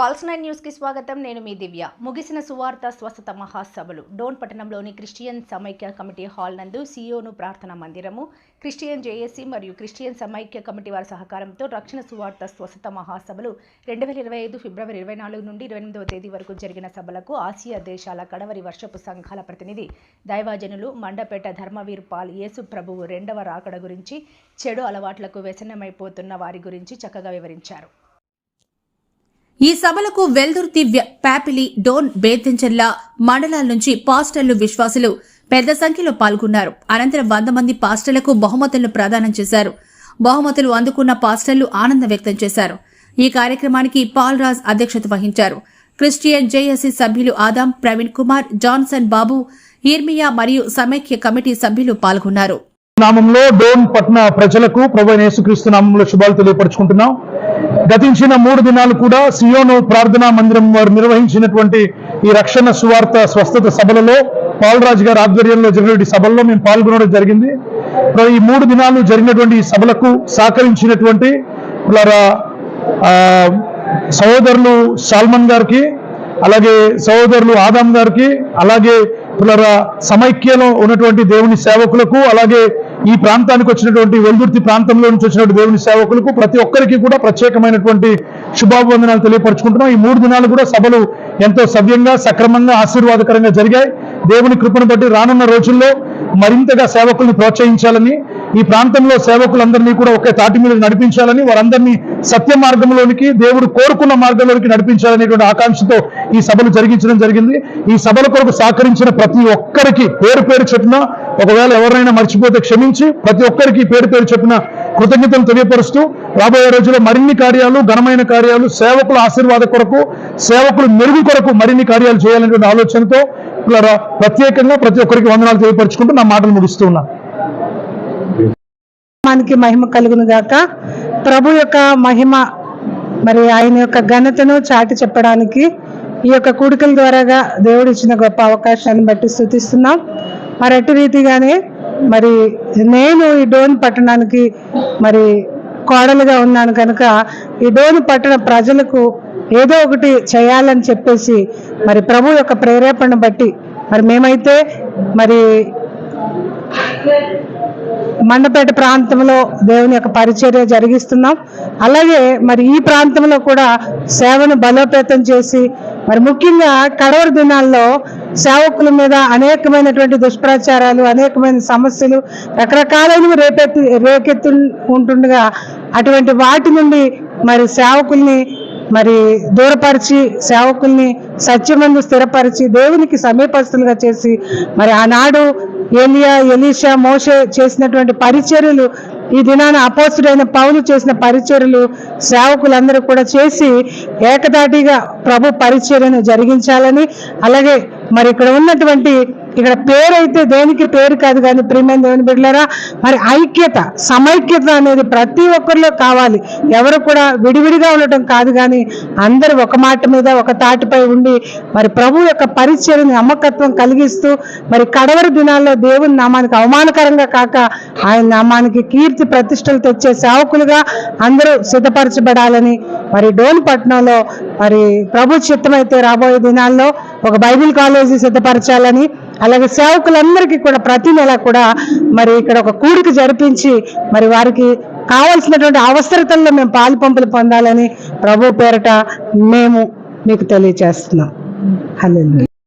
Pulse nine న్యూస్కి స్వాగతం. నేను మీ దివ్య. ముగిసిన సువార్త స్వస్థత మహాసభలు. డోన్ పట్టణంలోని క్రిస్టియన్ సమైక్య కమిటీ హాల్ నందు సియోను ప్రార్థనా మందిరము క్రిస్టియన్ జేఏసీ మరియు క్రిస్టియన్ సమైక్య కమిటీ వారి సహకారంతో రక్షణ సువార్త స్వస్థత మహాసభలు రెండు వేల ఇరవై ఐదు ఫిబ్రవరి ఇరవై నాలుగు నుండి ఇరవై ఎనిమిదవ తేదీ వరకు జరిగిన సభలకు ఆసియా దేశాల కడవరి వర్షపు సంఘాల ప్రతినిధి దైవాజనులు మండపేట ధర్మవీర్ పాల్ యేసు ప్రభువు రెండవ రాకడ గురించి చెడు అలవాట్లకు వ్యసనమైపోతున్న వారి గురించి చక్కగా వివరించారు. ఈ సభలకు వెల్దుర్తి వ్య- ప్యాపిలి డోన్ బేతంచెర్ల మండలాల నుంచి పాస్టర్లు విశ్వాసులు పెద్ద సంఖ్యలో పాల్గొన్నారు. అనంతరం వంద మంది పాస్టర్లకు బహుమతులను ప్రదానం చేశారు. బహుమతులు అందుకున్న పాస్టర్లు ఆనందం వ్యక్తం చేశారు. ఈ కార్యక్రమానికి పాల్ రాజ్ అధ్యక్షత వహించారు. క్రిస్టియన్ జేఎస్సీ సభ్యులు ఆదాం ప్రవీణ్ కుమార్ జాన్సన్ బాబు ఇర్మియా మరియు సమైక్య కమిటీ సభ్యులు పాల్గొన్నారు. నామంలో డోన్ పట్న ప్రజలకు ప్రభు యేసుక్రీస్తు నామంలో శుభాలు తెలియపరుచుకుంటున్నాం. గతించిన మూడు దినాలు కూడా సియోను ప్రార్థనా మందిరం వారు నిర్వహించినటువంటి ఈ రక్షణ సువార్త స్వస్థత సభలలో పాలరాజు గారి ఆధ్వర్యంలో జరిగినటువంటి సభల్లో మేము పాల్గొనడం జరిగింది. ఈ మూడు దినాలు జరిగినటువంటి ఈ సభలకు సహకరించినటువంటి సహోదరులు సాల్మన్ గారికి అలాగే సహోదరులు ఆదాం గారికి అలాగే పిల్లరా సమైక్యలో ఉన్నటువంటి దేవుని సేవకులకు అలాగే ఈ ప్రాంతానికి వచ్చినటువంటి వెల్దుర్తి ప్రాంతంలో నుంచి వచ్చినటువంటి దేవుని సేవకులకు ప్రతి ఒక్కరికి కూడా ప్రత్యేకమైనటువంటి శుభాభివందనాలు తెలియపరచుకుంటున్నాం. ఈ మూడు దినాలు కూడా సభలు ఎంతో సవ్యంగా సక్రమంగా ఆశీర్వాదకరంగా జరిగాయి. దేవుని కృపను బట్టి రానున్న రోజుల్లో మరింతగా సేవకుల్ని ప్రోత్సహించాలని ఈ ప్రాంతంలో సేవకులందరినీ కూడా ఒకే తాటి మీద నడిపించాలని వారందరినీ సత్య మార్గంలోనికి దేవుడు కోరుకున్న మార్గంలోనికి నడిపించాలనేటువంటి ఆకాంక్షతో ఈ సభలు జరిగించడం జరిగింది. ఈ సభల కొరకు సహకరించిన ప్రతి ఒక్కరికి పేరు పేరు చెప్పిన ఒకవేళ ఎవరైనా మర్చిపోతే క్షమించి ప్రతి ఒక్కరికి పేరు పేరు చెప్పిన కృతజ్ఞతలు తెలియపరుస్తూ రాబోయే రోజుల్లో మరిన్ని కార్యాలు ఘనమైన కార్యాలు సేవకుల ఆశీర్వాద కొరకు సేవకుల మెరుగు కొరకు మరిన్ని కార్యాలు చేయాలనేటువంటి ఆలోచనతో ప్రత్యేకంగా ప్రతి ఒక్కరికి వందనాలు తెలియపరుచుకుంటూ నా మాటలు ముగిస్తూ మనకి మహిమ కలుగును గాక. ప్రభు యొక్క మహిమ మరి ఆయన యొక్క ఘనతను చాటి చెప్పడానికి ఈ యొక్క కూడికల ద్వారాగా దేవుడు ఇచ్చిన గొప్ప అవకాశాన్ని బట్టి స్థుతిస్తున్నాం. మరి అటు రీతిగానే మరి నేను ఈ డోన్ పట్టణానికి మరి కోడలుగా ఉన్నాను కనుక ఈ డోన్ పట్టణ ప్రజలకు ఏదో ఒకటి చేయాలని చెప్పేసి మరి ప్రభు యొక్క ప్రేరేపణ బట్టి మరి మేమైతే మరి మండపేట ప్రాంతంలో దేవుని యొక్క పరిచర్య జరిగిస్తున్నాం. అలాగే మరి ఈ ప్రాంతంలో కూడా సేవను బలోపేతం చేసి మరి ముఖ్యంగా కడవరి దినాల్లో సేవకుల మీద అనేకమైనటువంటి దుష్ప్రచారాలు అనేకమైన సమస్యలు రకరకాలైనవి రేపెత్తి రేకెత్తు ఉంటుండగా అటువంటి వాటి నుండి మరి సేవకుల్ని మరి దూరపరిచి సేవకుల్ని సత్యమందు స్థిరపరిచి దేవునికి సమీపస్తులుగా చేసి మరి ఆనాడు ఏలియా ఎలీషా మోషే చేసినటువంటి పరిచర్యలు ఈ దినాన అపోస్తుడైన పౌలు చేసిన పరిచర్యలు సేవకులందరూ కూడా చేసి ఏకదాటిగా ప్రభు పరిచర్యను జరిగించాలని అలాగే మరి ఇక్కడ ఉన్నటువంటి ఇక్కడ పేరు అయితే దేనికి పేరు కాదు కానీ ప్రియమైన దేవుని బిడ్డలారా మరి ఐక్యత సమైక్యత అనేది ప్రతి ఒక్కరిలో కావాలి. ఎవరు కూడా విడివిడిగా ఉండటం కాదు కానీ అందరూ ఒక మాట మీద ఒక తాటిపై ఉండి మరి ప్రభు యొక్క పరిచయని నమ్మకత్వం కలిగిస్తూ మరి కడవరి దినాల్లో దేవుని నామానికి అవమానకరంగా కాక ఆయన నామానికి కీర్తి ప్రతిష్టలు తెచ్చే సేవకులుగా అందరూ సిద్ధపరచబడాలని మరి డోన్పట్నంలో మరి ప్రభు చిత్తమైతే రాబోయే దినాల్లో ఒక బైబిల్ కాలేజీ సిద్ధపరచాలని అలాగే సేవకులందరికీ కూడా ప్రతి నెల కూడా మరి ఇక్కడ ఒక కూడిక జరిపించి మరి వారికి కావలసినటువంటి అవసరతల్లో మేము పాలు పంపులు పొందాలని ప్రభు పేరట మేము మీకు తెలియచేస్తున్నాం. హలో